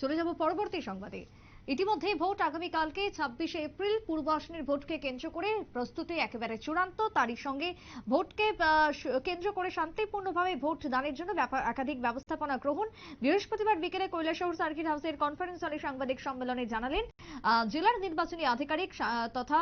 চলে যাব পরবর্তী সংবাদে। ইতিমধ্যে ভোট আগামীকালকে ছাব্বিশে এপ্রিল পূর্ব আসনের ভোটকে কেন্দ্র করে প্রস্তুতি একেবারে চূড়ান্ত। তারই সঙ্গে ভোটকে কেন্দ্র করে শান্তিপূর্ণভাবে ভোট দানের জন্য একাধিক ব্যবস্থাপনা গ্রহণ। বৃহস্পতিবার বিকেলে কৈলাসহর সার্কিট হাউসের কনফারেন্স হলে সাংবাদিক সম্মেলনে জানালেন জেলার নির্বাচনী আধিকারিক তথা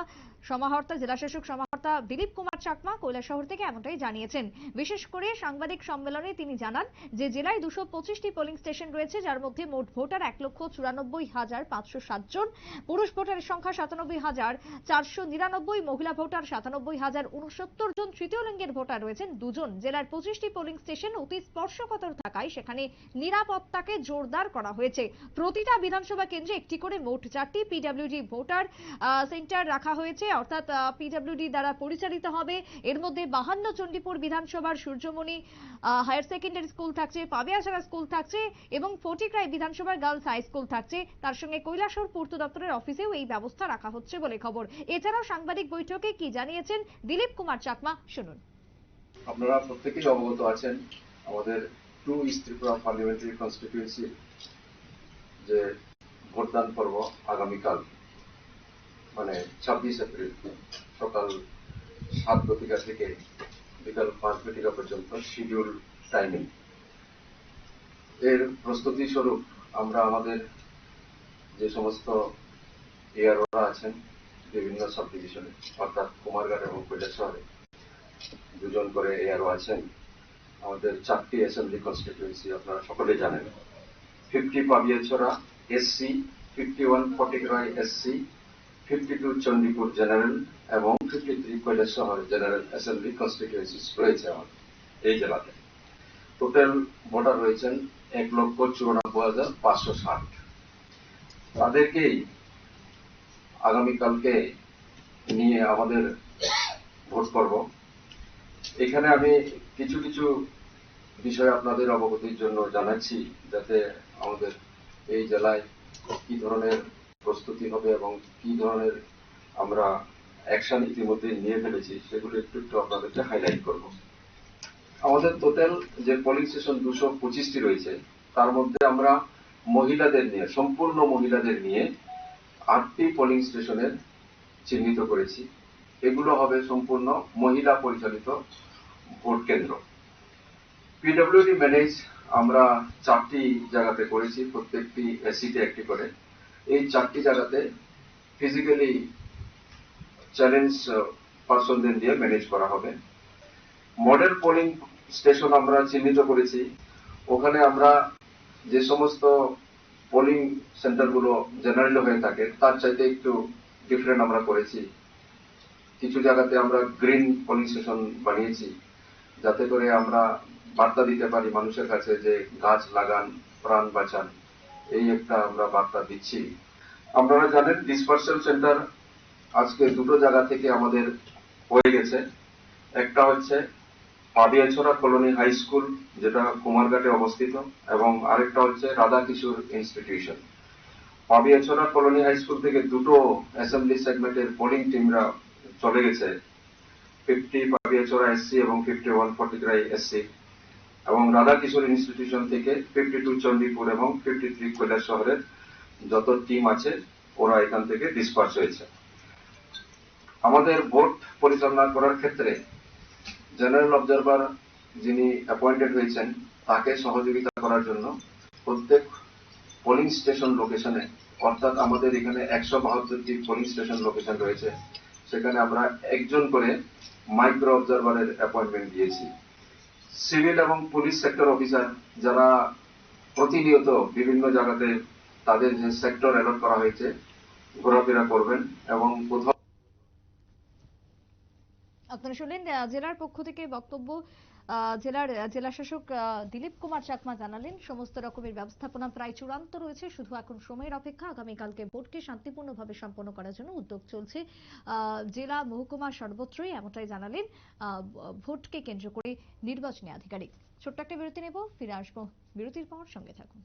সমাহর্তা, জেলাশাসক সমাহর্তা দিলীপ কুমার চাকমা কৈলাসহর থেকে এমনটাই জানিয়েছেন। বিশেষ করে সাংবাদিক সম্মেলনে তিনি জানান যে, জেলায় দুশো পঁচিশটি পোলিং স্টেশন রয়েছে, যার মধ্যে মোট ভোটার এক লক্ষ চুরানব্বই হাজার পাঁচশো সাত জন, পুরুষ ভোটারের সংখ্যা সাতানব্বই হাজার চারশো নিরানব্বই, মহিলা ভোটার সাতানব্বই হাজার উনসত্তর জন, তৃতীয় লিঙ্গের ভোটার রয়েছেন দুজন। জেলার পঁচিশটি পোলিং স্টেশন অতি স্পর্শকাতর থাকায় সেখানে নিরাপত্তাকে জোরদার করা হয়েছে। প্রতিটা বিধানসভা কেন্দ্রে একটি করে মোট চারটি পিডব্লিউডি ভোটার সেন্টার রাখা হয়েছে। অর্থাৎ পিডাব্লিউডি দ্বারা পরিচালিত হবে। এর মধ্যে বাহান্ন চণ্ডীপুর বিধানসভার সূর্যমণি হায়ার সেকেন্ডারি স্কুল থাকছে, পাবিয়াছড়া স্কুল থাকছে এবং ফটিকরাই বিধানসভার গার্লস হাই স্কুল থাকছে। তার সঙ্গে কৈলাসহর পূর্ত দপ্তরের অফিসেও এই ব্যবস্থা রাখা হচ্ছে বলে খবর। এছাড়াও সাংবাদিক বৈঠকে কি জানিয়েছেন দিলীপ কুমার চাকমা, শুনুন। আপনারা প্রত্যেকেই অবগত আছেন আমাদের টু ত্রিপুরা পার্লামেন্টারি কনস্টিটিউয়েন্সি যে ভোটদান পর্ব আগামীকাল মানে ছাব্বিশ এপ্রিল সকাল সাত ঘটিকা থেকে বিকাল পাঁচ ঘটিকা পর্যন্ত শিডিউল টাইমিং এর প্রস্তুতি স্বরূপ আমরা আমাদের যে সমস্ত এয়ারওরা আছেন বিভিন্ন সাব ডিভিশনে অর্থাৎ কুমারঘাট এবং কৈলাসহরে দুজন করে এআরও আছেন। আমাদের চারটি অ্যাসেম্বলি কনস্টিটিউয়েন্সি আপনারা সকলে জানেন। Fifty Pabiachhara SC fifty one Fatikroy SC fifty two Chandipur general এবং fifty three Kailashahar general assembly constituency রয়েছে এই জেলাতে। টোটাল ভোটার রয়েছেন এক লক্ষ চুরানব্বই হাজার পাঁচশো ষাট। তাদেরকেই আগামীকালকে নিয়ে আমাদের ভোট করব। এখানে আমি কিছু কিছু বিষয় আপনাদের অবগতির জন্য জানাচ্ছি, যাতে আমাদের এই জেলায় কি ধরনের প্রস্তুতি হবে এবং কি ধরনের আমরা অ্যাকশন ইতিমধ্যে নিয়ে ফেলেছি, সেগুলো একটু একটু আপনাদেরকে হাইলাইট করব। আমাদের টোটাল যে পোলিং স্টেশন দুশো পঁচিশটি রয়েছে, তার মধ্যে আমরা মহিলাদের নিয়ে, সম্পূর্ণ মহিলাদের নিয়ে আটটি পোলিং স্টেশনের চিহ্নিত করেছি। এগুলো হবে সম্পূর্ণ মহিলা পরিচালিত ভোট কেন্দ্র। পিডব্লিউডি ম্যানেজ আমরা চারটি জায়গাতে করেছি, প্রত্যেকটি এসিতে একটি করে। এই চারটি জায়গাতে ফিজিক্যালি চ্যালেঞ্জ পার্সনদের দিয়ে ম্যানেজ করা হবে। মডেল পোলিং স্টেশন আমরা চিহ্নিত করেছি। ওখানে আমরা যে সমস্ত পোলিং সেন্টারগুলো জেনারেল হয়ে থাকে, তার চাইতে একটু ডিফারেন্ট আমরা করেছি। কিছু জায়গাতে আমরা গ্রিন পোলিং স্টেশন বানিয়েছি, যাতে করে আমরা বার্তা দিতে পারি মানুষের কাছে যে গাছ লাগান, প্রাণ বাঁচান। এই একটা আমরা বার্তা দিচ্ছি। আপনারা জানেন ডিসপার্সাল সেন্টার আজকে দুটো জায়গা থেকে আমাদের হয়ে গেছে। একটা হচ্ছে পাবিয়াছড়া কলোনি হাই স্কুল, যেটা কুমারঘাটে অবস্থিত, এবং আরেকটা হচ্ছে Radha Kishore institution Pabiachhara colony high school থেকে দুটো অ্যাসেম্বলি সেগমেন্টের পোলিং টিমরা চলে গেছে। ফিফটি পাবিয়াছড়া এসসি এবং ফিফটি ওয়ান ফর্টিগ্রাই এসসি এবং রাধা কিশোর ইনস্টিটিউশন থেকে ফিফটি টু চণ্ডীপুর এবং ফিফটি থ্রি কৈলাস শহরের যত টিম আছে, ওরা এখান থেকে ডিসপার্স হয়েছে। আমাদের ভোট পরিচালনা করার ক্ষেত্রে জেনারেল অবজারভার যিনি অ্যাপয়েন্টেড হয়েছেন, তাকে সহযোগিতা করার জন্য প্রত্যেক পোলিং স্টেশন লোকেশনে অর্থাৎ আমাদের এখানে একশো বাহাত্তরটি পোলিং স্টেশন লোকেশন রয়েছে। সেখানে আমরা একজন করে মাইক্রো অবজারভারের অ্যাপয়েন্টমেন্ট দিয়েছি। সিভিল এবং পুলিশ সেক্টর অফিসার যারা প্রতিনিয়ত বিভিন্ন জায়গাতে তাদের যে সেক্টর অ্যালট করা হয়েছে, ঘোরাফেরা করবেন এবং কোথাও আপনারা শুনলেন জেলার পক্ষ থেকে বক্তব্য জেলার জেলাশাসক দিলীপ কুমার চাকমা জানালেন, সমস্ত রকমের ব্যবস্থাপনা প্রায় চূড়ান্ত রয়েছে, শুধু এখন সময়ের অপেক্ষা, আগামীকালকে ভোটকে শান্তিপূর্ণভাবে সম্পন্ন করার জন্য উদ্যোগ চলছে। জেলা মহকুমা সর্বত্রই এমনটাই জানালেন ভোটকে কেন্দ্র করে নির্বাচনী আধিকারিক। ছোট্ট একটা বিরতি নেব, ফিরে আসব বিরতির পর, সঙ্গে থাকুন।